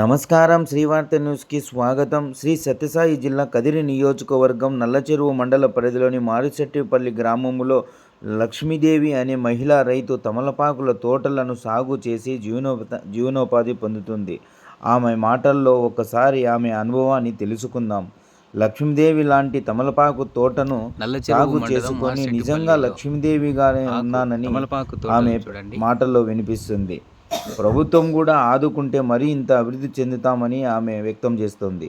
నమస్కారం. శ్రీవార్త న్యూస్కి స్వాగతం. శ్రీ సత్యసాయి జిల్లా కదిరి నియోజకవర్గం నల్లచెరువు మండల పరిధిలోని మారిశెట్టిపల్లి గ్రామంలో లక్ష్మీదేవి అనే మహిళా రైతు తమలపాకుల తోటలను సాగు చేసి జీవనోప జీవనోపాధి పొందుతుంది. ఆమె మాటల్లో ఒకసారి ఆమె అనుభవాన్ని తెలుసుకుందాం. లక్ష్మీదేవి లాంటి తమలపాకు తోటను సాగు చేసుకొని నిజంగా లక్ష్మీదేవిగానే ఆకు ఉన్నానని ఆమె మాటల్లో వినిపిస్తుంది. ప్రభుత్వం కూడా ఆదుకుంటే మరీ ఇంత అభివృద్ధి చెందుతామని ఆమె వ్యక్తం చేస్తోంది.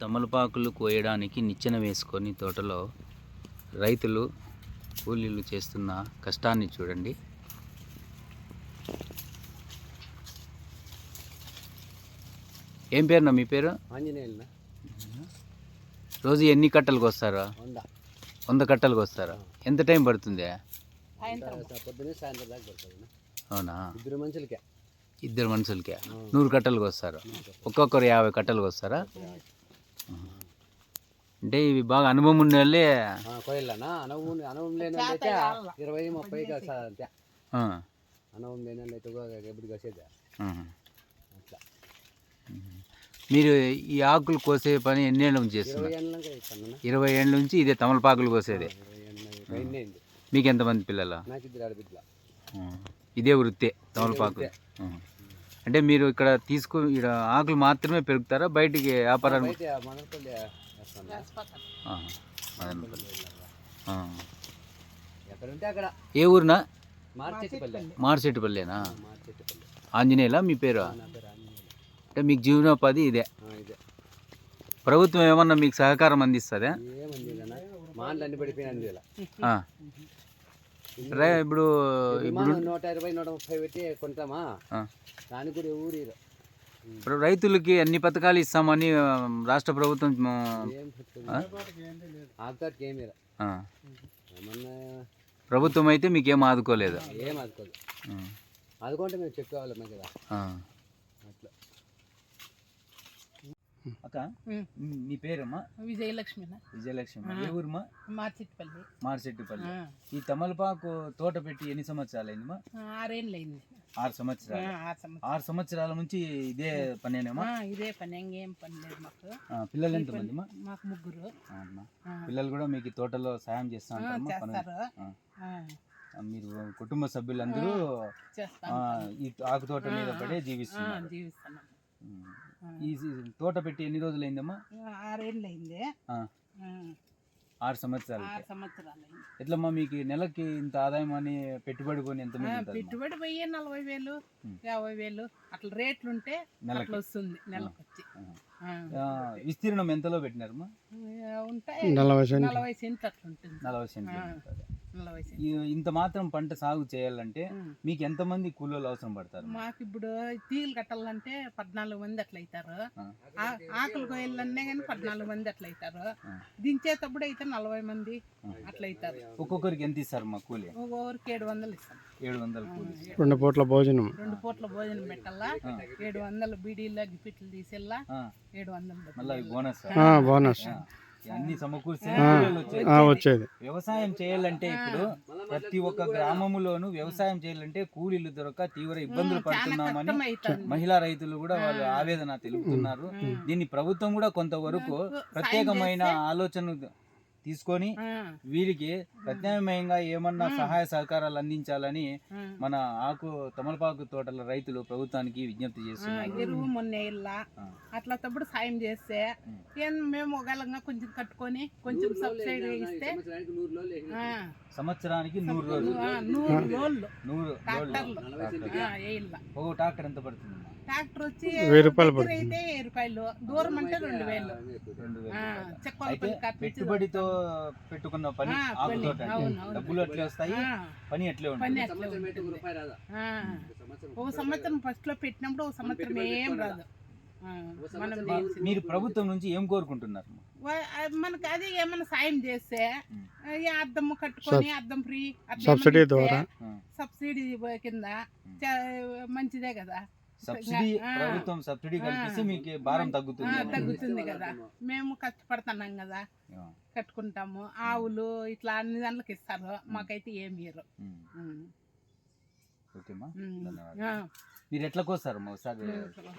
తమలపాకులు కోయడానికి నిచ్చెన వేసుకొని తోటలో రైతులు కూలీలు చేస్తున్న కష్టాన్ని చూడండి. ఏం పేరునా మీ పేరు? ఆంజనేయులనా? రోజు ఎన్ని కట్టలకు వస్తారా వంద. కట్టలకు వస్తారా ఎంత టైం పడుతుంది? అవునా? ఇద్దరు మనుషులకే. ఇద్దరు మనుషులకే. నూరు కట్టలకు వస్తారు ఒక్కొక్కరు యాభై కట్టలకు వస్తారా అంటే ఇవి బాగా అనుభవం ఉన్న వాళ్ళే కోయిల్లనా అనుభవం అనుభవం లేని అయితే ఇరవై ముప్పై కాదు అంతే. ఆ, అనుభవం లేని వాళ్ళు అయితే కూడా ఎప్పుడు కాసేది. అట్లా. మీరు ఈ ఆకులు కోసే పని ఎన్నేళ్ళ నుంచి ఇరవై చేస్తున్నారు ఇరవై ఏళ్ళ నుంచి ఇదే తమలపాకులు కోసేది. మీకు ఎంతమంది పిల్లలు? ఇదే వృత్తే తమలపాకులు. అంటే మీరు ఇక్కడ తీసుకు ఇక్కడ ఆకులు మాత్రమే పెరుగుతారా? బయటికి వ్యాపారానికి ఏ ఊరినా? మార్చెట్టిపల్లి మార్చెట్టుపల్లేనా మార్చెట్టిపల్లి ఆంజనేయులా? మీ పేరు? అంటే మీకు జీవనోపాధి ఇదే. ప్రభుత్వం ఏమన్నా మీకు సహకారం అందిస్తుందా? రే ఇప్పుడు ఇప్పుడు నూట ఇరవై నూట ముప్పై పెట్టి కొంటామా? ఆ. దానికి కూడా ఇరు. ఇప్పుడు రైతులకి అన్ని పథకాలు ఇస్తామని రాష్ట్ర ప్రభుత్వం ప్రభుత్వం అయితే మీకేం ఆదుకోలేదు? ఏం ఆదుకోదు ఆ. ఆదుకుంటే మేము చెప్పుకోవాలమే కదా ఆ. అట్లా అక్క? మీ పేరమ్మా? విజయలక్ష్మిన? విజయలక్ష్మి ఏ ఊరుమా మార్చిట్పల్లి మార్చెట్టుపల్లి. ఈ తమలపాకు తోట పెట్టి ఎన్ని సంవత్సరాలు అయిందమ్మా ఆరేళ్ళు అయింది ఆరు సంవత్సరాలు. ఆరు సంవత్సరం ఆరు సంవత్సరాల నుంచి ఇదే పనేనేమా? ఇదే పని. ఇంకేం పని లేదు మాకు. పిల్లలు ఎంతమంది అమ్మా మాకు ముగ్గురు. పిల్లలు కూడా మీకు తోటలో సాయం చేస్తా ఆ, మీరు కుటుంబ సభ్యులందరూ ఈ ఆకు తోట మీద పడే జీవిస్తున్నారు. జీవిస్తున్నాం. ఈ తోట పెట్టి ఎన్ని రోజులు అయిందమ్మా ఆరేళ్ళు అయింది ఆరు సంవత్సరాలు ఆరు సంవత్సరాలు అయింది ఎట్లమ్మా మీకు నెలకి ఇంత ఆదాయం అని పెట్టుబడి కొని ఎంత? పెట్టుబడి పోయి నలభై వేలు. యాభై వేలు అట్లా రేట్లు ఉంటే నెలకి. అట్లా వస్తుంది నెలకు వచ్చి విస్తీర్ణం ఎంతలో ఉంటాయి. నలభై సెంట్లు. అట్లా ఉంటుంది నలభై సెంట్లు ఆ. ఉంటుంది. నలభై సెంట్లు. ఈ- ఇంత మాత్రం పంట సాగు చేయాలంటే. మీకు ఎంతమంది కూలీలు అవసరం పడతారు? మాకు ఇప్పుడు తీగలు కట్టాలంటే పద్నాలుగు మంది అట్లా అవుతారు ఆకులు కోయాలన్నా కానీ పద్నాలుగు మంది అట్లా అవుతారు. దించేటప్పుడు అయితే నలభై మంది. అట్లా అవుతారు ఒక్కొక్కరికి ఎంత ఇస్తారు మా కూలి? ఒక్కొక్కరికి ఏడు వందలు ఇస్తాం. ఏడు వందల కూలి ఇస్తారు. రెండు పూట్ల భోజనం. రెండు పూట్ల భోజనం పెట్టాలా? ఏడు వందలు బీడీలు గిఫిట్లు తీసేలా ఏడు వందలు మళ్ళీ బోనస్. బోనస్. అన్ని సమకూర్చి వచ్చేది. ఆ, వచ్చేది. వ్యవసాయం చేయాలంటే ఇప్పుడు ప్రతి ఒక్క గ్రామములోను వ్యవసాయం చేయాలంటే కూలీలు దొరక తీవ్ర ఇబ్బందులు పడుతున్నామని మహిళా రైతులు కూడా వాళ్ళు ఆవేదన తెలుపుతున్నారు. దీన్ని ప్రభుత్వం కూడా కొంతవరకు ప్రత్యేకమైన ఆలోచన తీసుకొని వీరికి ప్రత్యామ్నాయంగా ఏమన్నా సహాయ సహకారాలు అందించాలని. మన ఆకు తమలపాకు తోటల రైతులు ప్రభుత్వానికి విజ్ఞప్తి చేస్తున్నారు. ఎరువు మొన్న ఇల్లా. అట్లా తప్పుడు సాయం చేస్తే మేము ఒకళ్ళంగా కొంచెం కట్టుకొని కొంచెం సబ్సిడీ ఇస్తే సంవత్సరానికి నూరు నూరు రోజులు. నూరు నూరు రోజులు. వేయాల ఒక ట్రాక్టర్ ఎంత పడుతుంది ట్రాక్టర్ వచ్చి వెయ్యి రూపాయలు అయితే వెయ్యి రూపాయలు దూరం అంటే రెండు వేలు పెట్టుబడితో పెట్టుకున్న పని. డబ్బులు అట్లే వస్తాయి పని అట్లే ఒక సంవత్సరం ఫస్ట్లో పెట్టినప్పుడు ఒక సంవత్సరం ఏం? రాదు. మీరు ప్రభుత్వం నుంచి ఏం కోరుకుంటున్నారు మనకి అది ఏమైనా సాయం చేస్తే ఉం. ఆ, ఈ అద్దం కట్టుకొని అద్దం ఫ్రీ సబ్సిడీ ద్వారా. సబ్సిడీ కింద మంచిదే కదా సబ్సిడీ. ప్రభుత్వం సబ్సిడీ కల్పిస్తే మీకు భారం తగ్గుతుంది. తగ్గుతుంది కదా మేము కష్టపడుతున్నాం కదా కట్టుకుంటాము ఆవులు ఇట్లా అన్ని దాంట్లోకి ఇస్తారు మాకైతే ఏమి. ఉం. ఓకేమా. ధన్యవాదాలు. మీరు ఎట్లా కోస్తారు ఒకసారి మేము ఇట్లా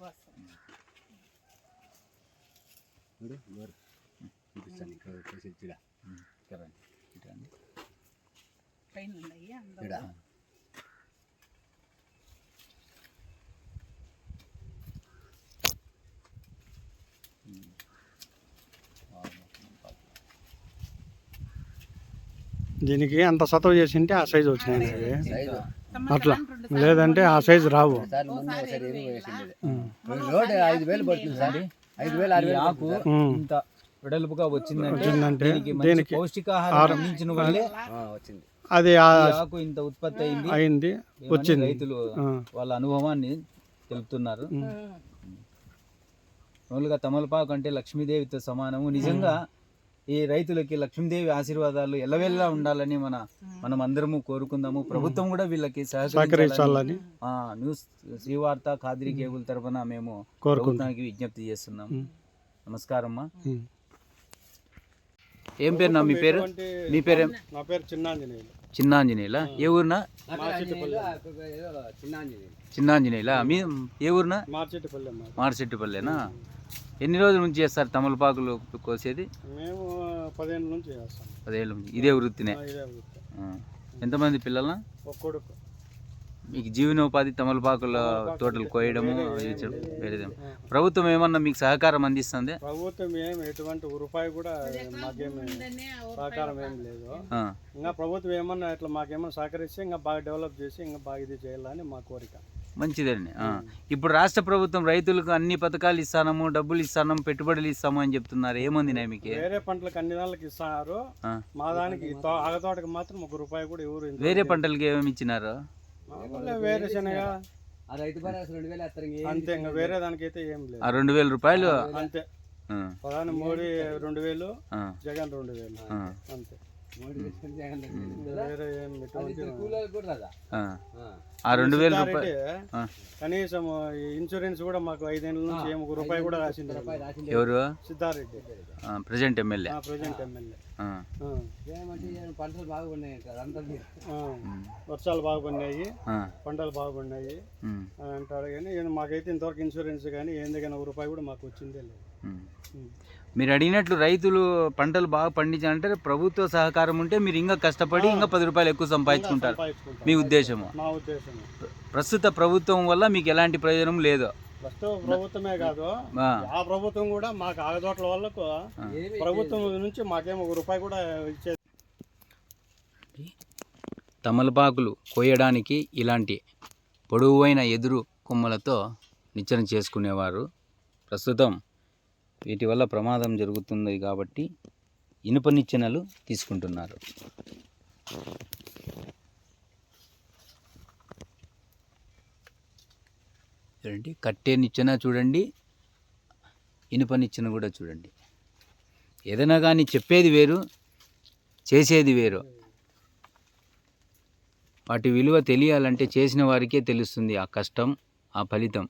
కోస్తాం. చూడు, నూరు. చూపిస్తాను ఇక్కడ వచ్చేసి ఇక్కడ. ఇక్కడ. పైన ఉన్నాయి. ఇక్కడ. దీనికి అంత సతవ చేసింటే ఆ సైజు వచ్చినాయి. అట్లా లేదంటే ఆ సైజు రావు రోడ్ ఐదు వేలు పడుతుంది సార్ ఐదు వేలు ఆరు ఈ వేలు ఆకు. ఇంత వెడల్పుగా వచ్చిందంటే దీనికి పౌష్టికాహారం అందించిన. ఆ, వచ్చింది. అది ఆకు ఇంత ఉత్పత్తి అయింది. అయింది. వచ్చింది. రైతులు. వాళ్ళ అనుభవాన్ని తెలుపుతున్నారు. మామూలుగా తమలపాకు అంటే లక్ష్మీదేవితో సమానము. నిజంగా ఈ రైతులకి లక్ష్మీదేవి ఆశీర్వాదాలు ఎల్లవెల్లా ఉండాలని మన మనం అందరము కోరుకుందాము. ప్రభుత్వం కూడా వీళ్ళకి సహకరించాలని న్యూస్ శ్రీవార్త ఖాద్రీ కేబుల్ తరఫున మేము ప్రభుత్వానికి విజ్ఞప్తి చేస్తున్నాం. నమస్కారం అమ్మా. ఏం పేరు నా? మీ పేరు? మీ పేరేం నా పేరు చిన్నాంజనేయులు. చిన్నాంజనేయుల? ఏ ఊరినా. చిన్నాంజనేయుల. మీ ఏ ఊరినా? మార్చెట్టుపల్లెనా? ఎన్ని రోజుల నుంచి చేస్తారు తమలపాకులు కోసేది? మేము పదిహేను నుంచి చేస్తాం. పదేళ్ళ నుంచి. ఇదే వృత్తినే? ఇదే వృత్తి. ఆ. ఎంతమంది పిల్లల? ఒక కొడుకు. మీకు జీవనోపాధి తమలపాకుల తోటలు కోయడము అవి చేయడం వేరేదేం ప్రభుత్వం ఏమన్నా మీకు సహకారం అందిస్తుంది? ప్రభుత్వం ఏం ఎటువంటి రూపాయి కూడా మాకేమి సహకారం ఏం లేదు. ఇంకా ప్రభుత్వం ఏమన్నా ఇట్లా మాకేమన్నా సహకరిస్తే ఇంకా బాగా డెవలప్ చేసి ఇంకా బాగా ఇది చేయాలని మా కోరిక. మంచిదండి. ఇప్పుడు రాష్ట్ర ప్రభుత్వం రైతులకు అన్ని పథకాలు ఇస్తాము డబ్బులు ఇస్తాము పెట్టుబడులు ఇస్తాము అని చెప్తున్నారు. ఏమంది మీకు? వేరే పంటలకు అన్ని నెలలకు ఇస్తున్నారు. మా దానికి ఆగతోటకి మాత్రం ఒక రూపాయి కూడా ఎవరు వేరే పంటలకి ఏమేమి ఇచ్చినారు? వేరే శనగ. అంతే ఇంకా వేరే దానికైతే ఏం లేదు. ఆ రెండు వేల రూపాయలు? అంతే. ప్రధాని మోడీ రెండు వేలు. జగన్ రెండు వేలు. అంతే. ఆ. రెండు వేల రూపాయలు. కనీసం ఈ ఇన్సూరెన్స్ కూడా మాకు ఐదేళ్ళ నుంచి ఒక రూపాయి కూడా రాసింది ఎవరు? Siddareddy. Present MLA present MLA పంటలు బాగున్నాయి వర్షాలు బాగా పడినాయి పంటలు బాగా పడినాయి అని అంటారు. కానీ మాకైతే ఇంతవరకు ఇన్సూరెన్స్ కానీ ఏంది ఒక రూపాయి కూడా మాకు వచ్చిందే లేదు. మీరు అడిగినట్లు రైతులు పంటలు బాగా పండించాలంటే ప్రభుత్వ సహకారం ఉంటే మీరు ఇంకా కష్టపడి ఇంకా పది రూపాయలు ఎక్కువ సంపాదించుకుంటారు. సంపాదించుకుంటాం. మీ ఉద్దేశము? మా ఉద్దేశం ప్రస్తుత ప్రభుత్వం వల్ల మీకు ఎలాంటి ప్రయోజనం లేదు? ప్రభుత్వమే కాదు. ఆ, ప్రభుత్వం కూడా మాకు ఆగదోట్ల వాళ్ళకు ప్రభుత్వం నుంచి మాకేం ఒక రూపాయి కూడా ఇచ్చే తమలపాకులు కోయడానికి ఇలాంటి పొడవైన ఎదురు కొమ్మలతో నిచ్చెన చేసుకునేవారు. ప్రస్తుతం వీటి వల్ల ప్రమాదం జరుగుతుంది కాబట్టి ఇనుప నిచ్చెనలు తీసుకుంటున్నారు. చూడండి కట్టే నిచ్చెన చూడండి ఇనుప నిచ్చెన కూడా చూడండి. ఏదైనా కానీ చెప్పేది వేరు చేసేది వేరు. వాటి విలువ తెలియాలంటే చేసిన వారికే తెలుస్తుంది ఆ కష్టం ఆ ఫలితం.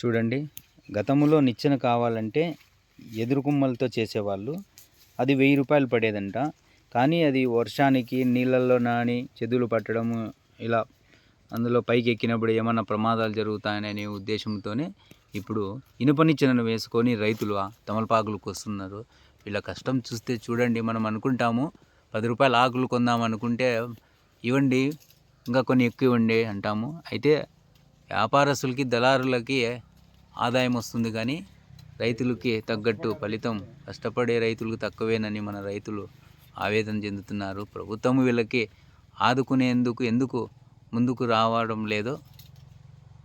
చూడండి. గతంలో నిచ్చెన కావాలంటే ఎదురుకుమ్మలతో చేసేవాళ్ళు. అది వెయ్యి రూపాయలు పడేదంట. కానీ అది వర్షానికి నీళ్ళల్లో నాని చెదులు పట్టడము ఇలా అందులో పైకి ఎక్కినప్పుడు ఏమైనా ప్రమాదాలు జరుగుతాయనే ఉద్దేశంతోనే ఇప్పుడు ఇనుప నిచ్చెనను వేసుకొని రైతులు తమలపాకులకు వస్తున్నారు వీళ్ళ కష్టం చూస్తే చూడండి మనం అనుకుంటాము పది రూపాయల ఆకులు కొందాం అనుకుంటే ఇవ్వండి ఇంకా కొన్ని ఎక్కువ ఇవ్వండి అంటాము. అయితే వ్యాపారస్తులకి దళారులకి ఆదాయం వస్తుంది కానీ రైతులకి తగ్గట్టు ఫలితం కష్టపడే రైతులకు తక్కువేనని మన రైతులు ఆవేదన చెందుతున్నారు. ప్రభుత్వం వీళ్ళకి ఆదుకునేందుకు ఎందుకు ముందుకు రావడం లేదో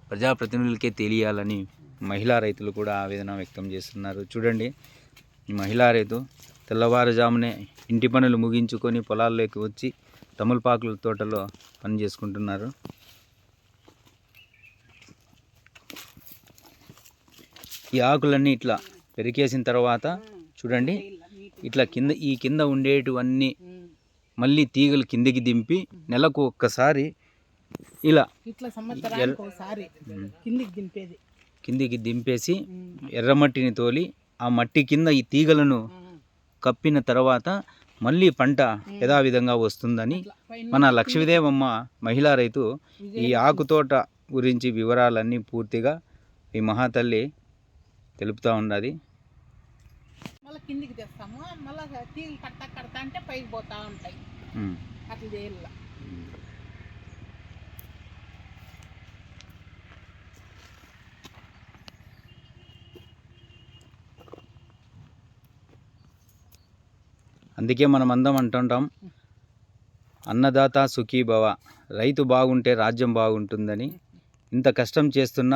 ప్రజాప్రతినిధులకే తెలియాలని మహిళా రైతులు కూడా ఆవేదన వ్యక్తం చేస్తున్నారు. చూడండి మహిళా రైతు తెల్లవారుజామునే ఇంటి పనులు ముగించుకొని పొలాల్లోకి వచ్చి తమలపాకుల తోటలో పని చేసుకుంటున్నారు. ఈ ఆకులన్నీ ఇట్లా పెరికేసిన తర్వాత చూడండి ఇట్లా కింద ఈ కింద ఉండేటివన్నీ మళ్ళీ తీగలు కిందికి దింపి నెలకు ఒక్కసారి ఇలా ఇట్లా సంవత్సరానికి ఒకసారి కిందికి దింపేది. కిందికి దింపేసి ఎర్రమట్టిని తోలి ఆ మట్టి కింద ఈ తీగలను కప్పిన తర్వాత మళ్ళీ పంట యథావిధంగా వస్తుందని మన లక్ష్మీదేవమ్మ మహిళా రైతు ఈ ఆకుతోట గురించి వివరాలన్నీ పూర్తిగా ఈ మహాతల్లి తెలుపుతూ ఉన్నది. మళ్ళీ కిందికి తెస్తాము. మళ్ళీ తీగలు కడతా కడతా అంటే పైకి పోతా ఉంటాయి. అట్లా చేయాల. అందుకే మనం అందం అంటుంటాం అన్నదాత సుఖీభవ రైతు బాగుంటే రాజ్యం బాగుంటుందని. ఇంత కష్టం చేస్తున్న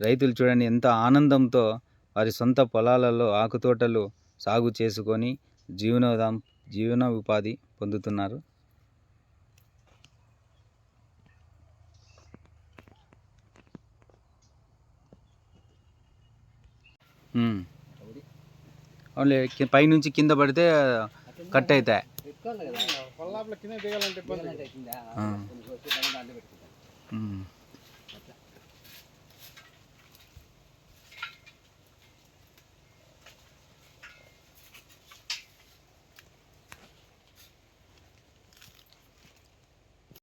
రైతులు చూడండి ఎంత ఆనందంతో వారి సొంత పొలాలలో ఆకుతోటలు సాగు చేసుకొని జీవనోదాం జీవన ఉపాధి పొందుతున్నారు. అవునులే పైనుంచి కింద పడితే కట్ అవుతాయి కదా.